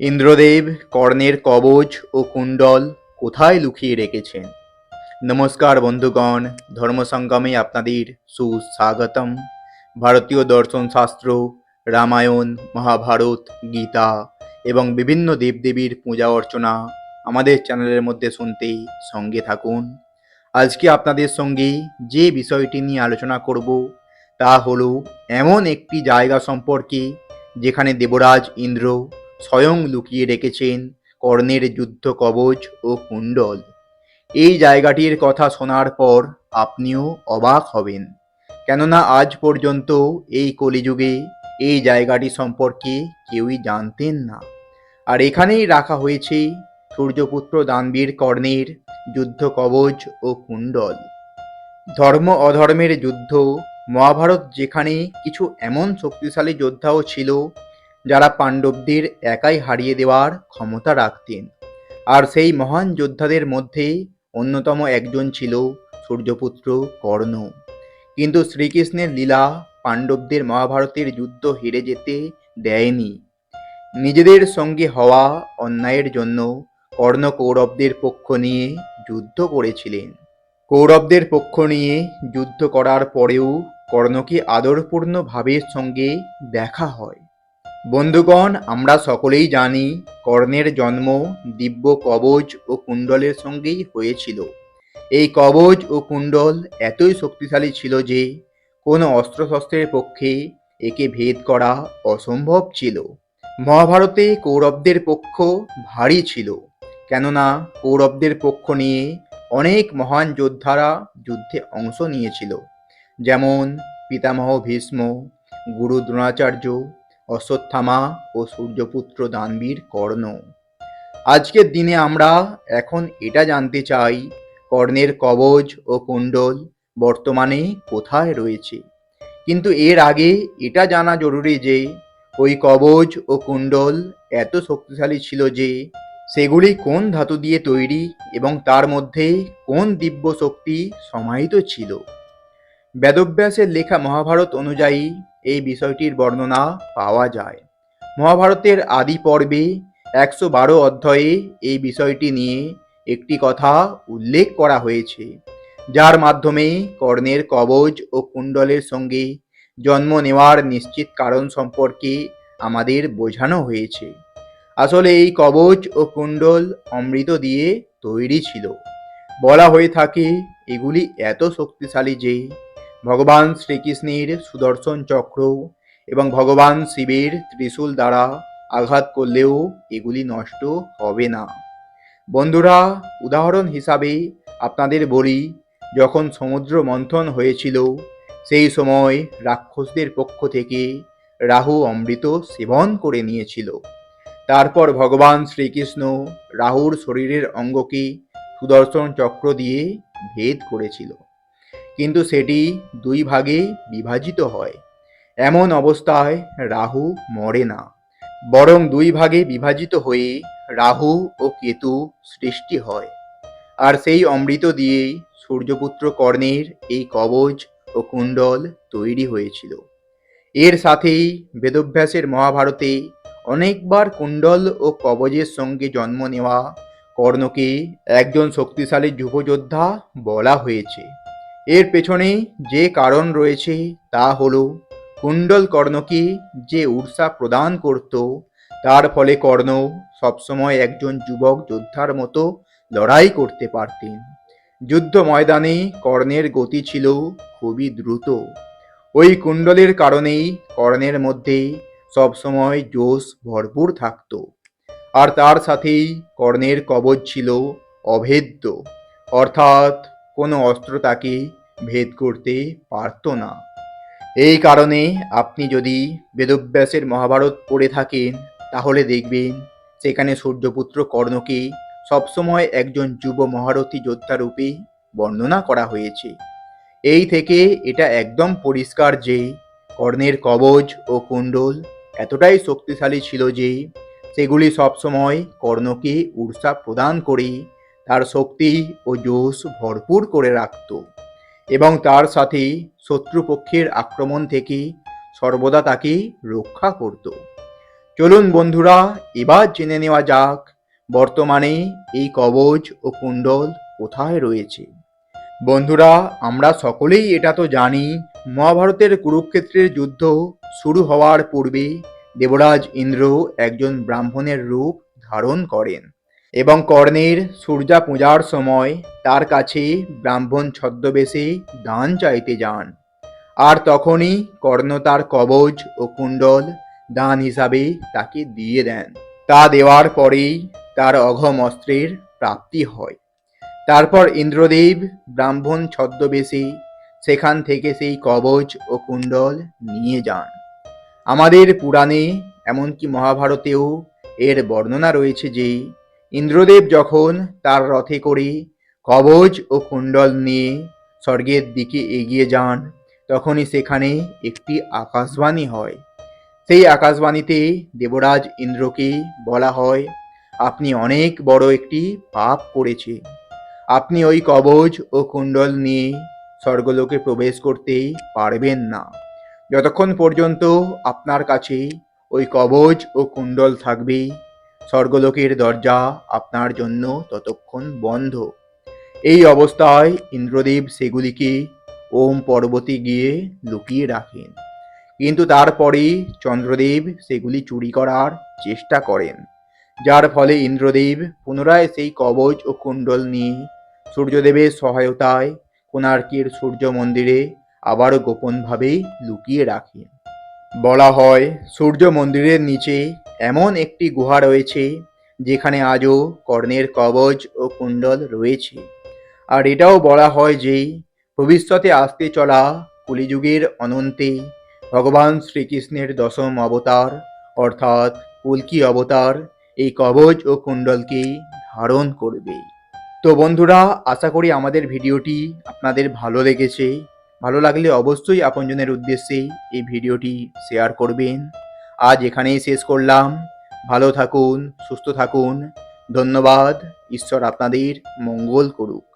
ইন্দ্রদেব, কর্ণের কবচ ও কুণ্ডল কোথায় লুকিয়ে রেখেছেন? নমস্কার বন্ধুগণ ধর্মসঙ্গমে আপনাদের সুস্বাগতম। ভারতীয় দর্শন শাস্ত্র, রামায়ণ, মহাভারত, গীতা এবং বিভিন্ন দেবদেবীর পূজা অর্চনা আমাদের চ্যানেলের মধ্যে শুনতে সঙ্গে থাকুন। আজকে আপনাদের সঙ্গে যে বিষয়টি নিয়ে আলোচনা করব তা হলো এমন একটি জায়গা সম্পর্কে যেখানে দেবরাজ ইন্দ্র স্বয়ং লুকিয়ে রেখেছেন কর্ণের যুদ্ধ কবচ ও কুণ্ডল। এই জায়গাটির কথা শোনার পর আপনিও অবাক হবেন। কেননা আজ পর্যন্ত এই কলিযুগে এই জায়গাটি সম্পর্কে কেউই জানতেন না। আর এখানেই রাখা হয়েছে সূর্যপুত্র দানবীর কর্ণের যুদ্ধ কবচ ও কুণ্ডল। ধর্ম অধর্মের যুদ্ধ, মহাভারত যেখানে কিছু এমন শক্তিশালী যোদ্ধাও ছিল যারা পাণ্ডবদের একাই হারিয়ে দেওয়ার ক্ষমতা রাখতেন। আর সেই মহান যোদ্ধাদের মধ্যে অন্যতম একজন ছিল সূর্যপুত্র কর্ণ। কিন্তু শ্রীকৃষ্ণের লীলা পাণ্ডবদের মহাভারতের যুদ্ধ হেরে যেতে দেয়নি। নিজেদের সঙ্গে হওয়া অন্যায়ের জন্য কর্ণ কৌরবদের পক্ষ নিয়ে যুদ্ধ করেছিলেন। কৌরবদের পক্ষ নিয়ে যুদ্ধ করার পরেও কর্ণকে আদরপূর্ণ ভাবের সঙ্গে দেখা হয়। বন্ধুগণ, আমরা সকলেই জানি কর্ণের জন্ম দিব্য কবচ ও কুণ্ডলের সঙ্গেই হয়েছিল। এই কবচ ও কুণ্ডল এতই শক্তিশালী ছিল যে কোনো অস্ত্রশস্ত্রের পক্ষে একে ভেদ করা অসম্ভব ছিল। মহাভারতে কৌরবদের পক্ষ ভারী ছিল, কেননা কৌরবদের পক্ষ নিয়ে অনেক মহান যোদ্ধারা যুদ্ধে অংশ নিয়েছিল। যেমন পিতামহ ভীষ্ম, গুরু দ্রোণাচার্য অশ্বত্থামা ও সূর্যপুত্র দানবীর কর্ণ। আজকের দিনে আমরা এখন এটা জানতে চাই, কর্ণের কবচ ও কুণ্ডল বর্তমানে কোথায় রয়েছে? কিন্তু এর আগে এটা জানা জরুরি যে, ওই কবচ ও কুণ্ডল এত শক্তিশালী ছিল যে, সেগুলি কোন ধাতু দিয়ে তৈরি এবং তার মধ্যে কোন দিব্য শক্তি সমাহিত ছিল? বেদব্যাসের লেখা মহাভারত অনুযায়ী এই বিষয়টির বর্ণনা পাওয়া যায়। মহাভারতের আদি পর্বে একশো বারো অধ্যায়ে এই বিষয়টি নিয়ে একটি কথা উল্লেখ করা হয়েছে, যার মাধ্যমে কর্ণের কবচ ও কুণ্ডলের সঙ্গে জন্ম নেওয়ার নিশ্চিত কারণ সম্পর্কে আমাদের বোঝানো হয়েছে। আসলে এই কবচ ও কুণ্ডল অমৃত দিয়ে তৈরি ছিল। বলা হয়ে থাকে, এগুলি এত শক্তিশালী যে ভগবান শ্রীকৃষ্ণের সুদর্শন চক্র এবং ভগবান শিবের ত্রিশূল দ্বারা আঘাত করলেও এগুলি নষ্ট হবে না। বন্ধুরা, উদাহরণ হিসাবে আপনাদের বলি, যখন সমুদ্র মন্থন হয়েছিল, সেই সময় রাক্ষসদের পক্ষ থেকে রাহু অমৃত সেবন করে নিয়েছিল। তারপর ভগবান শ্রীকৃষ্ণ রাহুর শরীরের অঙ্গকে সুদর্শন চক্র দিয়ে ভেদ করেছিল। কিন্তু সেটি দুই ভাগে বিভাজিত হয়। এমন অবস্থায় রাহু মরে না, বরং দুই ভাগে বিভাজিত হয়ে রাহু ও কেতু সৃষ্টি হয়। আর সেই অমৃত দিয়েই সূর্যপুত্র কর্ণের এই কবচ ও কুণ্ডল তৈরি হয়েছিল। এর সাথেই বেদভ্যাসের মহাভারতে অনেকবার কুণ্ডল ও কবজের সঙ্গে জন্ম নেওয়া কর্ণকে একজন শক্তিশালী যুবযোদ্ধা বলা হয়েছে। এর পেছনে যে কারণ রয়েছে তা হল কুণ্ডল কর্ণকে যে উৎসাহ প্রদান করত, তার ফলে কর্ণ সবসময় একজন যুবক যোদ্ধার মতো লড়াই করতে পারতেন। যুদ্ধ ময়দানে কর্ণের গতি ছিল খুবই দ্রুত। ওই কুণ্ডলের কারণেই কর্ণের মধ্যে সবসময় জোশ ভরপুর থাকত। আর তার সাথেই কর্ণের কবচ ছিল অভেদ্য। অর্থাৎ কোনো অস্ত্র তাকে ভেদ করতে পারত না। এই কারণে আপনি যদি বেদব্যাসের মহাভারত পড়ে থাকেন, তাহলে দেখবেন সেখানে সূর্যপুত্র কর্ণকে সবসময় একজন যুব মহারথী যোদ্ধা রূপে বর্ণনা করা হয়েছে। এই থেকে এটা একদম পরিষ্কার যে কর্ণের কবচ ও কুণ্ডল এতটাই শক্তিশালী ছিল যে সেগুলি সবসময় কর্ণকে ঊর্জা প্রদান করে তার শক্তি ও জোশ ভরপুর করে রাখত এবং তার সাথে শত্রুপক্ষের আক্রমণ থেকে সর্বদা তাকে রক্ষা করত। চলুন বন্ধুরা, এবার জেনে নেওয়া যাক বর্তমানে এই কবচ ও কুণ্ডল কোথায় রয়েছে। বন্ধুরা, আমরা সকলেই এটা তো জানি, মহাভারতের কুরুক্ষেত্রের যুদ্ধ শুরু হওয়ার পূর্বে দেবরাজ ইন্দ্র একজন ব্রাহ্মণের রূপ ধারণ করেন। এবং কর্ণের সূর্যা পূজার সময় তার কাছে ব্রাহ্মণ ছদ্মবেশে দান চাইতে যান। আর তখনই কর্ণ তার কবচ ও কুণ্ডল দান হিসাবে তাকে দিয়ে দেন। তা দেওয়ার পরেই তার অঘম অস্ত্রের প্রাপ্তি হয়। তারপর ইন্দ্রদেব ব্রাহ্মণ ছদ্মবেশে সেখান থেকে সেই কবচ ও কুণ্ডল নিয়ে যান। আমাদের পুরাণে এমনকি মহাভারতেও এর বর্ণনা রয়েছে যে ইন্দ্রদেব যখন তার রথে করে কবচ ও কুণ্ডল নিয়ে স্বর্গের দিকে এগিয়ে যান, তখনই সেখানে একটি আকাশবাণী হয়। সেই আকাশবাণীতে দেবরাজ ইন্দ্রকে বলা হয়, আপনি অনেক বড় একটি পাপ করেছে। আপনি ওই কবচ ও কুণ্ডল নিয়ে স্বর্গলোকে প্রবেশ করতে পারবেন না। যতক্ষণ পর্যন্ত আপনার কাছে ওই কবচ ও কুণ্ডল থাকবে স্বর্গলোকের দরজা আপনার জন্য ততক্ষণ বন্ধ। এই অবস্থায় ইন্দ্রদেব সেগুলিকে ওম পর্বতে গিয়ে লুকিয়ে রাখেন। কিন্তু তারপরেই চন্দ্রদেব সেগুলি চুরি করার চেষ্টা করেন, যার ফলে ইন্দ্রদেব পুনরায় সেই কবচ ও কুণ্ডল নিয়ে সূর্যদেবের সহায়তায় কোণার্কের সূর্য মন্দিরে আবারও গোপনভাবে লুকিয়ে রাখেন। বলা হয়, সূর্য মন্দিরের নিচে এমন একটি গুহা রয়েছে যেখানে আজও কর্ণের কবচ ও কুণ্ডল রয়েছে। আর এটাও বলা হয় যে ভবিষ্যতে আসতে চলা কলিযুগের অনন্তে ভগবান শ্রীকৃষ্ণের দশম অবতার অর্থাৎ কল্কি অবতার এই কবচ ও কুণ্ডলকে ধারণ করবে। তো বন্ধুরা, আশা করি আমাদের ভিডিওটি আপনাদের ভালো লেগেছে। ভালো লাগলে অবশ্যই আপনজনের উদ্দেশ্যে এই ভিডিওটি শেয়ার করবেন। আজ এখানেই শেষ করলাম। ভালো থাকুন সুস্থ থাকুন। ধন্যবাদ। ঈশ্বর আপনাদের মঙ্গল করুক।